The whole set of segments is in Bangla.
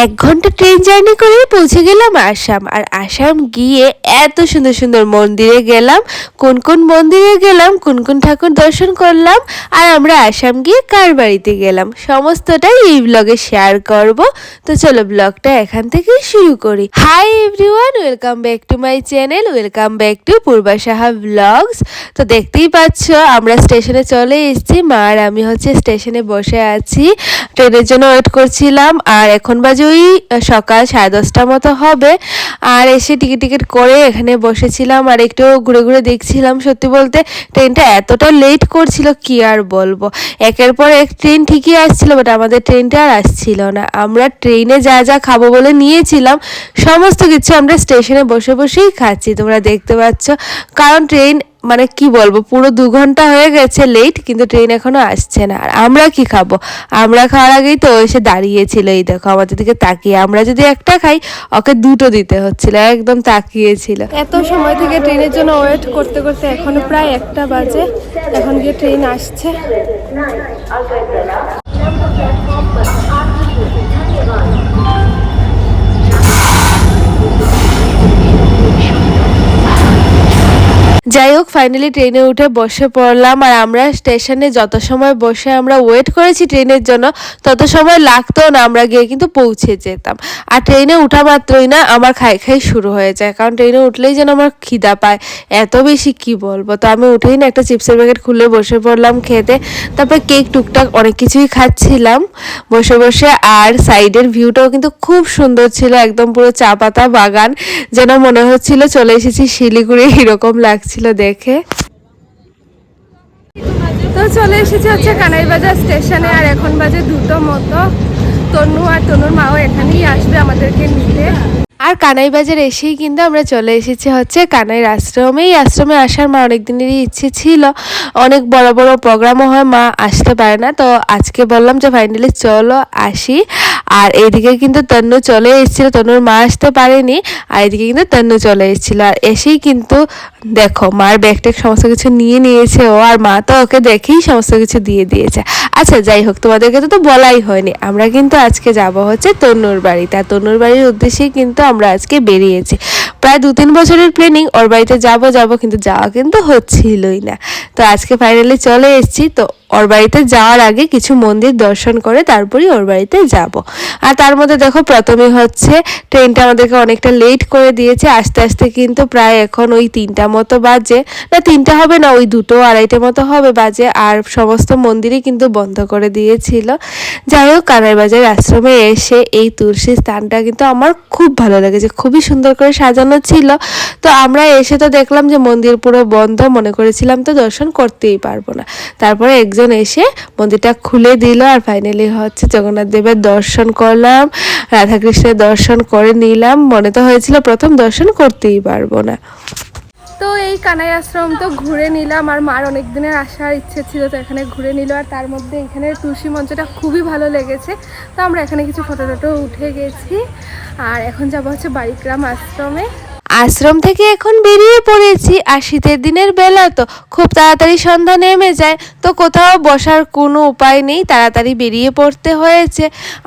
এক ঘণ্টা ট্রেন জার্নি করে পৌঁছে গেলাম আসাম। আর আসাম গিয়ে এত সুন্দর সুন্দর মন্দিরে গেলাম, কোন কোন মন্দিরে গেলাম, কোন কোন ঠাকুর দর্শন করলাম, আর আমরা আসাম গিয়ে কার বাড়িতে গেলাম। সমস্তটাই এই ব্লগে শেয়ার করব। তো চলো ব্লগটা এখান থেকে শুরু করি। Hi everyone welcome back to my channel welcome back to Purba Saha blogs তো দেখতেই পাচ্ছ, আমরা স্টেশনে চলে এসেছি। মা আর আমি হচ্ছে স্টেশনে বসে আছি। ট্রেনের জন্য ওয়েট করছিলাম। আর এখন বাজে ওই সকাল সাড়ে দশটার মতো হবে। আর এসে টিকিট টিকিট করে এখানে বসেছিলাম আর একটু ঘুরে ঘুরে দেখছিলাম সত্যি বলতে। ট্রেনটা এতটা লেট করছিল, কি আর বলব? একের পর এক ট্রেন ঠিকই আসছিল বাট আমাদের ট্রেনটা আর আসছিল না। আমরা ট্রেনে যা যা খাব বলে নিয়েছিলাম, সমস্ত কিছু আমরা স্টেশনে বসে বসেই খাচ্ছি, তোমরা দেখতে পাচ্ছ। কারণ ট্রেন মানে কি বলব, পুরো দু ঘণ্টা হয়ে গেছে লেট কিন্তু ট্রেন এখনও আসছে না। আর আমরা কি খাব? আমরা খাওয়ার আগেই তো এসে দাঁড়িয়েছিল এই দেখো, আমাদের দিকে তাকিয়ে। আমরা যদি একটা খাই, ওকে দুটো দিতে হচ্ছিল, একদম তাকিয়েছিল। এত সময় থেকে ট্রেনের জন্য ওয়েট করতে করতে এখনও প্রায় একটা বাজে, এখন গিয়ে ট্রেন আসছে। যাই হোক ফাইনালি ট্রেনে উঠে বসে পড়লাম আর আমরা স্টেশনে যত সময় বসে আমরা ওয়েট করেছি ট্রেনের জন্য, তত সময় লাগতো না আমরা গিয়ে কিন্তু পৌঁছে যেতাম। আর ট্রেনে উঠা মাত্রই না আমার খাই খাই শুরু হয়ে যায়, কারণ ট্রেনে উঠলেই যেন আমার খিদা পায়। এত বেশি কি বলব? তো আমি উঠেই না একটা চিপসের প্যাকেট খুলে বসে পড়লাম খেতে, তারপর কেক টুকটাক অনেক কিছুই খাচ্ছিলাম বসে বসে। আর সাইডের ভিউটাও কিন্তু খুব সুন্দর ছিল, একদম পুরো চা পাতা বাগান, যেন মনে হচ্ছিল চলে এসেছি শিলিগুড়ি, এরকম লাগছিল। দেখে। তো চলে এসেছি হচ্ছে কানাইবাজার স্টেশনে, আর এখন বাজে দুটো মতো। তনু আর তনুর মাও এখানেই আসবে আমাদেরকে নিতে। আর কানাই বাজার এসেই কিন্তু আমরা চলে এসেছি হচ্ছে কানাইয়ের আশ্রমে এই আশ্রমে আসার মা অনেক দিনেরই ইচ্ছে ছিল। অনেক বড় বড় প্রোগ্রামও হয়, মা আসতে পারে না। তো আজকে বললাম যে ফাইনালি চলো আসি। আর এইদিকে কিন্তু তন্নু চলে এসেছিল। তন্নুর মা আসতে পারেনি আর এদিকে কিন্তু তন্নু চলে এসেছিল। আর এসেই কিন্তু দেখো, মার ব্যাগ ট্যাগ সমস্ত কিছু নিয়ে নিয়েছে ও আর মা তো ওকে দেখেই সমস্ত কিছু দিয়ে দিয়েছে। আচ্ছা যাই হোক, তোমাদেরকে তো তো বলাই হয়নি। আমরা কিন্তু আজকে যাব হচ্ছে তন্নুর বাড়িতে। আর তন্নুর বাড়ির উদ্দেশ্যেই কিন্তু আমরা আজকে বেরিয়েছি। প্রায় দু তিন বছরের প্ল্যানিং ওর বাড়িতে যাব যাব কিন্তু যাওয়া কিন্তু হচ্ছিলই না। তো আজকে ফাইনালি চলে এসেছি। তো ওর বাড়িতে যাওয়ার আগে কিছু মন্দির দর্শন করে তারপরেই ওর বাড়িতে যাব। আর তার মধ্যে দেখো প্রথমে হচ্ছে ট্রেনটা আমাদেরকে অনেকটা লেট করে দিয়েছে। আস্তে আস্তে কিন্তু প্রায় এখন ওই তিনটা মতো বাজে। না, তিনটা হবে না, ওই দুটো আড়াইটে মতো হবে বাজে। আর সমস্ত মন্দিরই কিন্তু বন্ধ করে দিয়েছিল। যাই হোক, কানাই বাজার আশ্রমে এসে এই তুলসী স্থানটা কিন্তু আমার খুব ভালো লেগেছে। খুবই সুন্দর করে সাজানো ছিল। তো আমরা এসে তো দেখলাম যে মন্দির পুরো বন্ধ। মনে করেছিলাম তো দর্শন করতেই পারব না। তারপরে একজন এসে মন্দিরটা খুলে দিল আর ফাইনালি হচ্ছে জগন্নাথ দেবের দর্শন করলাম, রাধাকৃষ্ণের দর্শন করে নিলাম। মনে তো হয়েছিল প্রথম দর্শন করতেই পারব না। তো এই কানাই আশ্রম তো ঘুরে নিলাম আর মার অনেক দিনের আসার ইচ্ছে ছিল তো এখানে ঘুরে নিল আর তার মধ্যে এখানে তুলসী মঞ্চটা খুবই ভালো লেগেছে। তো আমরা এখানে কিছু ফটো টটো উঠে গেছি আর এখন যাব হচ্ছে বাড়িগ্রাম আশ্রমে। আশ্রম থেকে এখন বেরিয়ে পড়েছি আর শীতের দিনের বেলা তো খুব তাড়াতাড়ি সন্ধ্যা নেমে যায়। তো কোথাও বসার কোনো উপায় নেই, তাড়াতাড়ি বেরিয়ে পড়তে হয়েছে।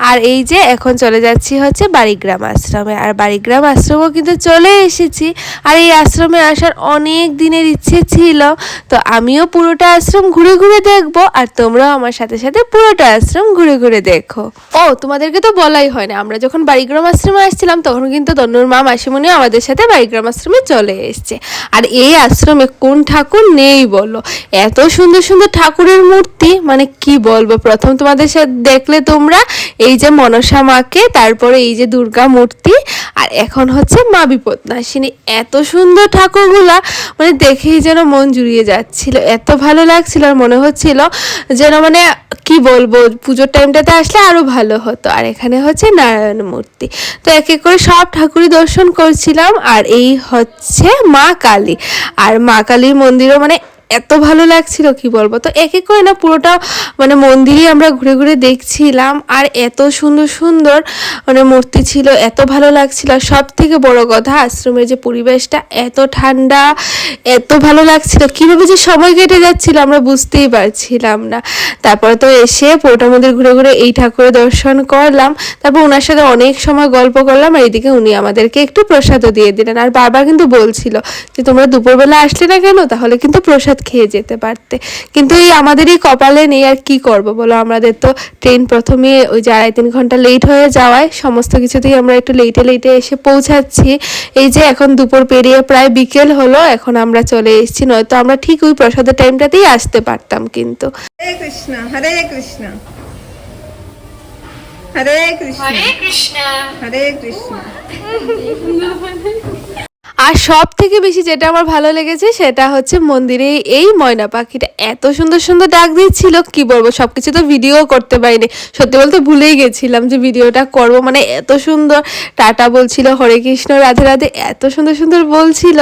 আর এই যে এখন চলে যাচ্ছি হচ্ছে বাড়িগ্রাম আশ্রমে। আর বাড়িগ্রাম আশ্রমও কিন্তু চলে এসেছি। আর এই আশ্রমে আসার অনেক দিনের ইচ্ছে ছিল। তো আমিও পুরোটা আশ্রম ঘুরে ঘুরে দেখব আর তোমরাও আমার সাথে সাথে পুরোটা আশ্রম ঘুরে ঘুরে দেখো। ও, তোমাদেরকে তো বলাই হয় না। আমরা যখন বাড়িগ্রাম আশ্রমে আসছিলাম তখন কিন্তু তন্নুর মা মাসিমণি আমাদের সাথে বাড়িগ্রাম আশ্রমে চলে এসছে। আর এই আশ্রমে কোন ঠাকুর নেই বলো? এত সুন্দর সুন্দর ঠাকুরের মূর্তি মানে কি বলব? প্রথম তোমাদের সাথে দেখলে তোমরা এই যে মনসা মাকে, তারপরে এই যে দুর্গা মূর্তি, আর এখন হচ্ছে মা বিপদনাশিনী। এত সুন্দর ঠাকুরগুলা মানে দেখেই যেন মন জুড়িয়ে যাচ্ছিল। এত ভালো লাগছিল আর মনে হচ্ছিল যেন মানে কি বলব? পুজোর টাইমটাতে আসলে আরও ভালো হতো। আর এখানে হচ্ছে নারায়ণ মূর্তি। তো এক এক করে সব ঠাকুরই দর্শন করছিলাম। আর এই হচ্ছে মা কালী। আর মা কালীর মন্দিরও মানে এত ভালো লাগছিল, কি বলব? তো এক এক করে না পুরোটা মানে মন্দিরই আমরা ঘুরে ঘুরে দেখছিলাম, আর এত সুন্দর সুন্দর মানে মূর্তি ছিল, এত ভালো লাগছিল। আর সব থেকে বড় কথা, আশ্রমের যে পরিবেশটা এত ঠান্ডা, এত ভালো লাগছিল। কীভাবে যে সময় কেটে যাচ্ছিল আমরা বুঝতেই পারছিলাম না। তারপরে তো এসে পুরোটা মন্দির ঘুরে ঘুরে এই ঠাকুরের দর্শন করলাম। তারপর ওনার সাথে অনেক সময় গল্প করলাম, আর এদিকে উনি আমাদেরকে একটু প্রসাদও দিয়ে দিলেন। আর বারবার কিন্তু বলছিল যে, তোমরা দুপুরবেলা আসলে না কেন? তাহলে কিন্তু প্রসাদ খেয়ে যেতে পারতে। কিন্তু এই আমাদেরই কপালে নেই আর কি করব বলো? আমাদের তো ট্রেন প্রথমে ওই যে আড়াই তিন ঘণ্টা লেট হয়ে যাওয়ায় সমস্ত কিছুতেই আমরা একটু লেটে লেটে এসে পৌঁছাচ্ছি। এই যে এখন দুপুর পেরিয়ে প্রায় বিকেল হলো এখন আমরা চলে এসেছি। নয়তো আমরা ঠিক ওই প্রসাদের টাইমটাতেই আসতে পারতাম কিন্তু। হরে কৃষ্ণ হরে কৃষ্ণ। হরে কৃষ্ণ। হরে কৃষ্ণ। হরে কৃষ্ণ। আর সব থেকে বেশি যেটা আমার ভালো লেগেছে সেটা হচ্ছে মন্দিরে এই ময়না পাখিটা এত সুন্দর সুন্দর ডাক দিচ্ছিল, কি বলব সব কিছু তো ভিডিও করতে পারিনি। সত্যি বলতে ভুলেই গেছিলাম যে ভিডিওটা করব মানে এত সুন্দর। টাটা বলছিল, হরে কৃষ্ণ, রাধে রাধে, এত সুন্দর সুন্দর বলছিল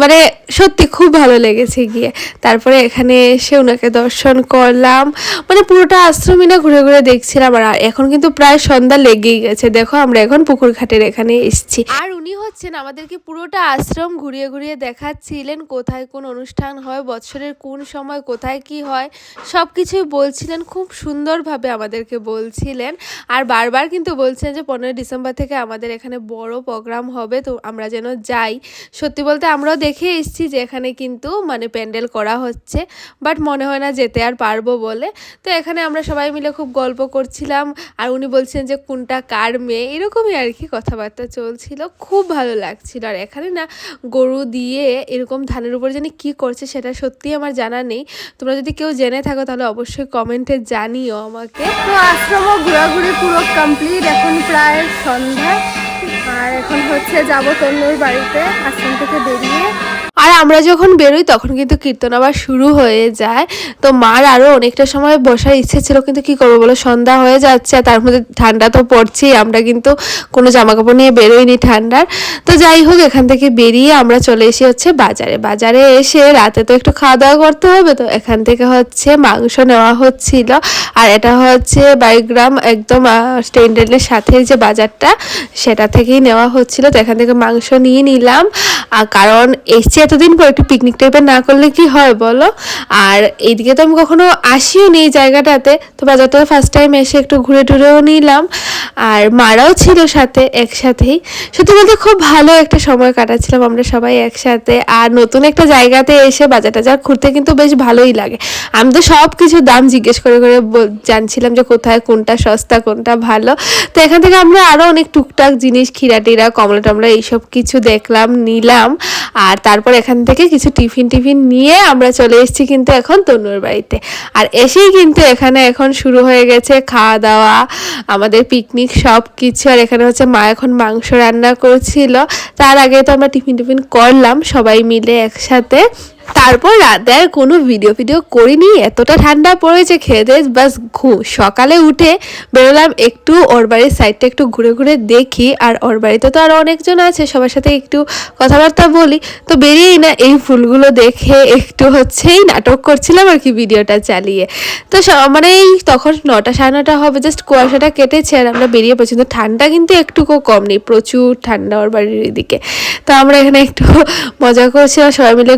মানে সত্যি খুব ভালো লেগেছে গিয়ে। তারপরে এখানে এসে ওনাকে দর্শন করলাম মানে পুরোটা আশ্রমই না ঘুরে ঘুরে দেখছিলাম, আর এখন কিন্তু প্রায় সন্ধ্যা লেগেই গেছে। দেখো, আমরা এখন পুকুর ঘাটের এখানে এসেছি। আর উনি হচ্ছেন আমাদেরকে পুরোটা আশ্রম ঘুরিয়ে ঘুরিয়ে দেখাচ্ছিলেন? কোথায় কোন অনুষ্ঠান হয়? বছরের কোন সময় কোথায় কি হয়? সব কিছুই বলছিলেন, খুব সুন্দরভাবে আমাদেরকে বলছিলেন। আর বারবার কিন্তু বলছেন যে, পনেরোই ডিসেম্বর থেকে আমাদের এখানে বড় প্রোগ্রাম হবে, তো আমরা যেন যাই। সত্যি বলতে আমরাও দেখে এসেছি যে, এখানে কিন্তু মানে প্যান্ডেল করা হচ্ছে, বাট মনে হয় না যেতে আর পারব বলে। তো এখানে আমরা সবাই মিলে খুব গল্প করছিলাম, আর উনি বলছেন যে, কোনটা কার মেয়ে? এরকমই আর কি কথাবার্তা চলছিল। খুব ভালো লাগছিল। আর এখানে না গরু দিয়ে এরকম ধানের উপর জানি কি করছে সেটা সত্যি আমার জানা নেই। তোমরা যদি কেউ জেনে থাকো তাহলে অবশ্যই কমেন্টে জানিও আমাকে। তো আশ্রম ঘোরাঘুরি পুরো কমপ্লিট এখন প্রায় সন্ধ্যা। আর এখন হচ্ছে যাব তন্নুর বাড়িতে, আশ্রম থেকে বেরিয়ে। আর আমরা যখন বেরোই, তখন কিন্তু কীর্তন আবার শুরু হয়ে যায়। তো মার আরও অনেকটা সময় বসার ইচ্ছে ছিল, কিন্তু কি করব বলো, সন্ধ্যা হয়ে যাচ্ছে তার মধ্যে ঠান্ডা তো পড়ছেই। আমরা কিন্তু কোনো জামা কাপড় নিয়ে বেরোইনি ঠান্ডার। তো যাই হোক, এখান থেকে বেরিয়ে আমরা চলে এসে হচ্ছে বাজারে। বাজারে এসে রাতে তো একটু খাওয়া দাওয়া করতে হবে, তো এখান থেকে হচ্ছে মাংস নেওয়া হচ্ছিল। আর এটা হচ্ছে বাইগ্রাম একদম স্ট্যান্ডার্ডের সাথে যে বাজারটা, সেটা থেকেই নেওয়া হচ্ছিল। তো এখান থেকে মাংস নিয়ে নিলাম। আর কারণ এসছি এতদিন পর একটু পিকনিক টাইপের না করলে কি হয় বলো? আর এইদিকে তো আমি কখনো আসিও নি এই জায়গাটাতে, তো বাজারটা ফার্স্ট টাইম এসে একটু ঘুরে টুরেও নিলাম। আর মারাও ছিল সাথে, একসাথেই। সত্যি বলতে খুব ভালো একটা সময় কাটাচ্ছিলাম আমরা সবাই একসাথে। আর নতুন একটা জায়গাতে এসে বাজার টাজার ঘুরতে কিন্তু বেশ ভালোই লাগে। আমি তো সব কিছু দাম জিজ্ঞেস করে করে জানছিলাম যে কোথায় কোনটা সস্তা, কোনটা ভালো। তো এখান থেকে আমরা আরও অনেক টুকটাক জিনিস খিরা টিরা কমলা টমলা এইসব কিছু দেখলাম, নিলাম। আর তারপর এখান থেকে কিছু টিফিন টিফিন নিয়ে আমরা চলে এসেছি কিন্তু এখন তনুর বাড়িতে। আর এসেই কিন্তু এখানে এখন শুরু হয়ে গেছে খাওয়া দাওয়া আমাদের পিকনিক সব কিছু আর এখানে হচ্ছে মা এখন মাংস রান্না করছিল। তার আগে তো আমরা টিফিন টিফিন করলাম সবাই মিলে একসাথে। তারপর রাতে আর কোনো ভিডিও ভিডিও করিনি, এতটা ঠান্ডা পড়েছে খেয়ে দিয়ে বাস ঘু সকালে উঠে বেরোলাম একটু ওর বাড়ির সাইডটা একটু ঘুরে ঘুরে দেখি, আর ওর বাড়িতে তো আরও অনেকজন আছে, সবার সাথে একটু কথাবার্তা বলি। তো বেরিয়েই না, এই ফুলগুলো দেখে একটু হচ্ছেই নাটক করছিলাম আর কি ভিডিওটা চালিয়ে। তো মানে এই তখন নটা সাড়ে নটা হবে জাস্ট কুয়াশাটা কেটেছে আর আমরা বেরিয়ে পড়ছি। কিন্তু ঠান্ডা কিন্তু একটুকু কম নেই, প্রচুর ঠান্ডা ওর বাড়ির এদিকে। তো আমরা এখানে একটু মজা করছিলাম সবাই মিলে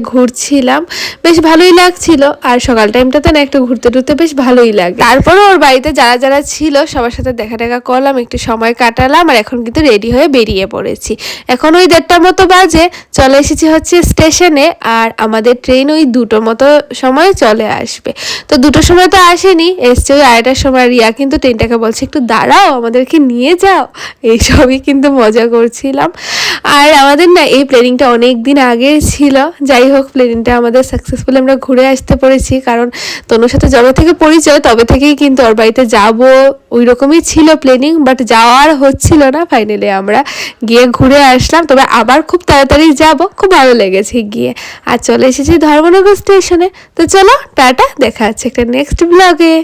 ঘুরছিলাম বেশ ভালোই লাগছিল। আর সকাল টাইমটাতে না একটু ঘুরতে টুরতে বেশ ভালোই লাগে। তারপরে ওর বাড়িতে যারা যারা ছিল, সবার সাথে দেখা টাকা করলাম, একটু সময় কাটালাম, আর এখন কিন্তু রেডি হয়ে বেরিয়ে পড়েছি। এখন ওই দেড়টার মতো বাজে, চলে এসেছি হচ্ছে স্টেশনে আর আমাদের ট্রেন ওই দুটো মতো সময় চলে আসবে। তো দুটো সময় তো আসেনি, এসছে ওই আড়াইটার সময়। রিয়া কিন্তু ট্রেনটাকে বলছে, একটু দাঁড়াও, আমাদেরকে নিয়ে যাও। এইসবই কিন্তু মজা করছিলাম। আর আমাদের না এই প্ল্যানিংটা অনেক দিন আগে ছিল। যাই হোক প্ল্যানিংটা আমাদের সাকসেসফুলি আমরা ঘুরে আসতে পেরেছি। কারণ তনুর সাথে যবে থেকে পরিচয়, তবে থেকেই কিন্তু ওর বাড়িতে যাব ওই রকমই ছিল প্ল্যানিং বাট যাওয়ার হচ্ছিল না ফাইনালি আমরা গিয়ে ঘুরে আসলাম। তবে আবার খুব তাড়াতাড়ি যাব, খুব ভালো লেগেছে গিয়ে। আর চলে এসেছি ধর্মনগর স্টেশনে তো চলো, টাটা, দেখা যাচ্ছে একটা নেক্সট ব্লগে